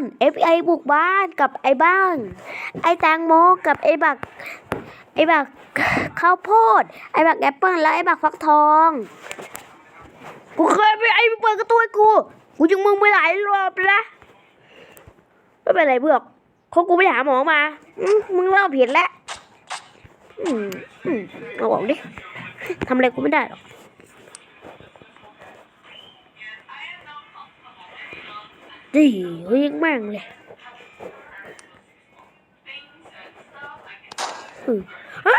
น FBI บุกบ้านกับไอ้บ้าง ไอ้แตงโมกับไอ้บัก ไอ้บักข้าวโพด ไอ้บักแอปเปิ้ลและไอ้บักฟักทอง กูเคยไปไอ้เปิดกระตุ้นกู กูยังมึงไปหลายรอบแล้วไม่เป็นไรเบือกเขากูไปหาหมอมาอืมมึงเล่าผิดแล้วอืมอืมเอาบอกดิทำอะไรกูไม่ได้หรอก ดีเฮ้ยยังแม่งเลยอืมฮะ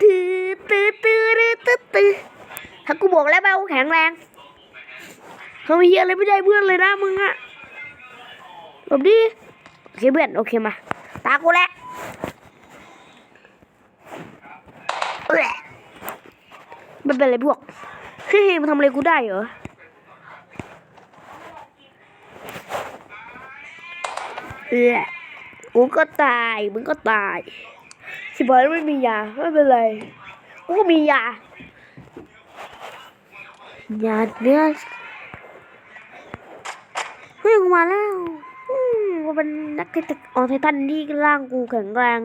ตื้อตื้อตื้อตื้อตื้อถ้ากูบอกแล้วว่ากูแข็งแรงทำไมเฮียอะไรไม่ได้เพื่อนเลยนะมึงอะหลบดิโอเคเพื่อนโอเคมา ตากูแหล้วเอ้ยไม่เป็นไรพวกเฮ้ยมันทำอะไรกูได้เหรอ เออกูก็ตายมึงก็ตายสิบอยไม่มียาไม่เป็นไรกูก็มียายาเนื้อเฮ้ยกูมาแล้วอืมกูเป็นนักเตะออไททันที่ร่างกูแข็งแรง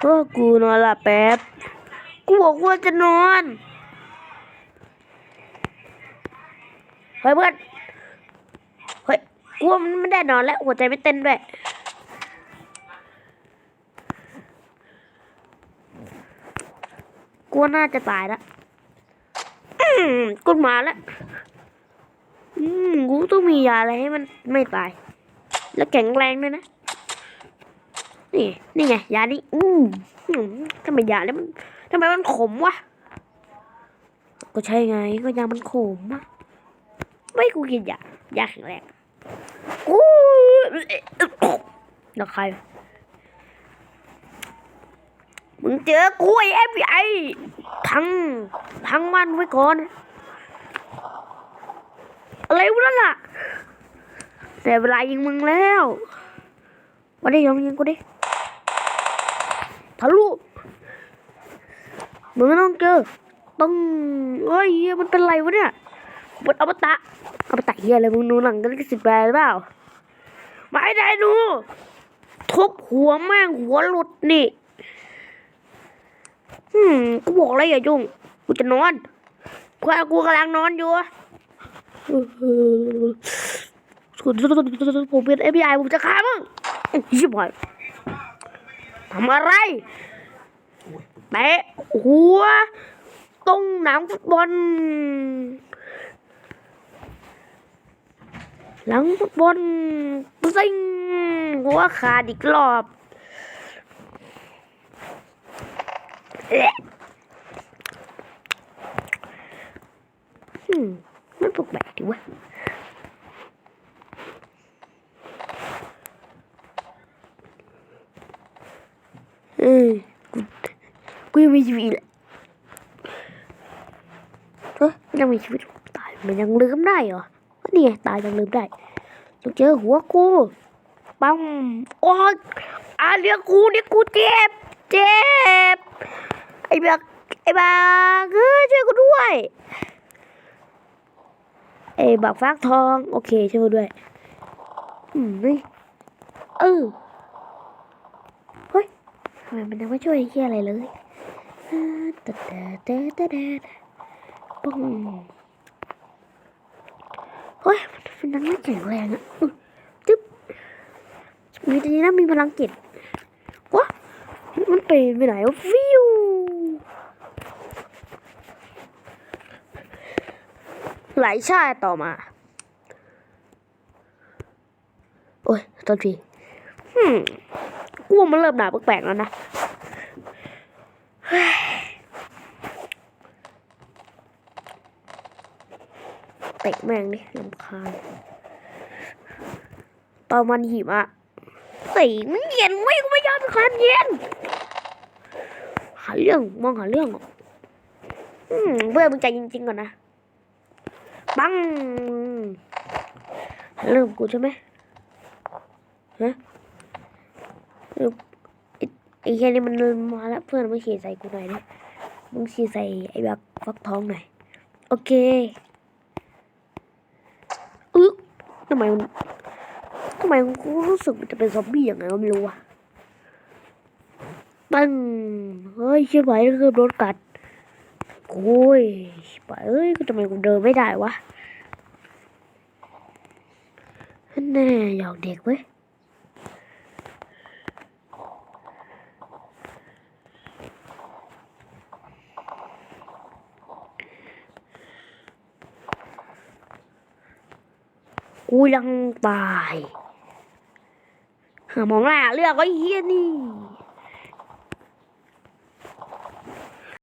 เออกูนอนลับแป๊บ กูบอกว่าจะนอน เฮ้ยเพื่อนเฮ้ยกลัวมันไม่ได้นอนแล้วหัวใจไม่เต้นด้วยกลัวน่าจะตายแล้วอืมกูมาแล้วอืมกูต้องมียาอะไรให้มันไม่ตาย แล้วแข็งแรงด้วยนะ นี่ นี่ไง ยานี้อืมอืมทำไมยาแล้วมันทำไมมันขมวะ ก็ใช่ไง ก็ยามันขมอะ ไม่กูกินยายาแข็งแรงกูแล้วใครมึงเจอกูไอ้เอฟไอทั้งทั้งมันไว้ก่อน อะไรวะนั่นล่ะแต่เวลายิงมึงแล้วมาดิลองยิงกูดิทะลุมึงไม่ต้องเจอต้องเฮ้ยเหี้ยมันเป็นไรวะเนี่ย บทอมตะอมตะเฮียอะไรมึงดูหนังกันก็สิบแปดหรือเปล่าไม่ได้ดูทุบหัวแม่งหัวหลุดนี่อืมกูบอกแล้วอย่ายุ่งกูจะนอนเพื่อนกูกำลังนอนอยู่ผมเป็นเอฟบีไอผมจะฆ่ามึงชิบหายทำอะไรเตะหัวตรงหนังฟุตบอล หลังฟุตบอลซิงหัวขาดอีกรอบเอ๊ะอืมมันปลุกแปลกดีวะเอ้ยกูกูยังมีชีวิตแหละเฮ้ยยังมีชีวิตตายมันยังลืมได้เหรอ นี่ตายยังลืมได้ต้องเจอหัวกูปั๊มโอ้ยอาเรียกกูเนี่ยกูเจ็บ เจ็บ ไอ้บักไอ้บักเอ้ยช่วยกูด้วยไอ้บักฟักทอง โอเคช่วยกูด้วย อืมนี่เออเฮ้ยทำไมมันยังไม่ช่วยเหี้ยอะไรเลยอ่าตะตะตะตะตะปุ้ง เฮ้ยมันนั้นไม่แข็งแรงอะอึ๊บจึ๊บมีทีนี้นะมีพลังจิตวะมันไปไปไหนวะฟิวหลายชาติต่อมา โอ้ยตอนทีอืมกูว่ามันเริ่มหนาแปลกๆแล้วนะเฮ้ยเตะแม่งดิลำคาญตอนมันหิมะสีมันเย็นไม่กูไม่ยอมเป็นความเย็นหาเรื่องมองหาเรื่องอืมเพื่อนมึงใจจริง ๆ ก่อนนะปังหาเรื่องกูใช่ไหมฮะเออไอ้ไอ้แค่นี้มันเดินมาแล้วเพื่อนมึงฉีดใส่กูหน่อยดิมึงฉีดใส่ไอ้แบบฟักทองหน่อยโอเค ทำไมทำไมกูรู้สึกมันจะเป็นซอมบี้ยังไงก็ไม่รู้อะตั้งเฮ้ยใช่ไหมเกือโดนกัดโอ้ยชิบหายเอ้ยทำไมกูเดินไม่ได้วะแน่อยากเด็กเว้ย กูยังตาย หามองหน้าเลือกไอ้เฮียนี่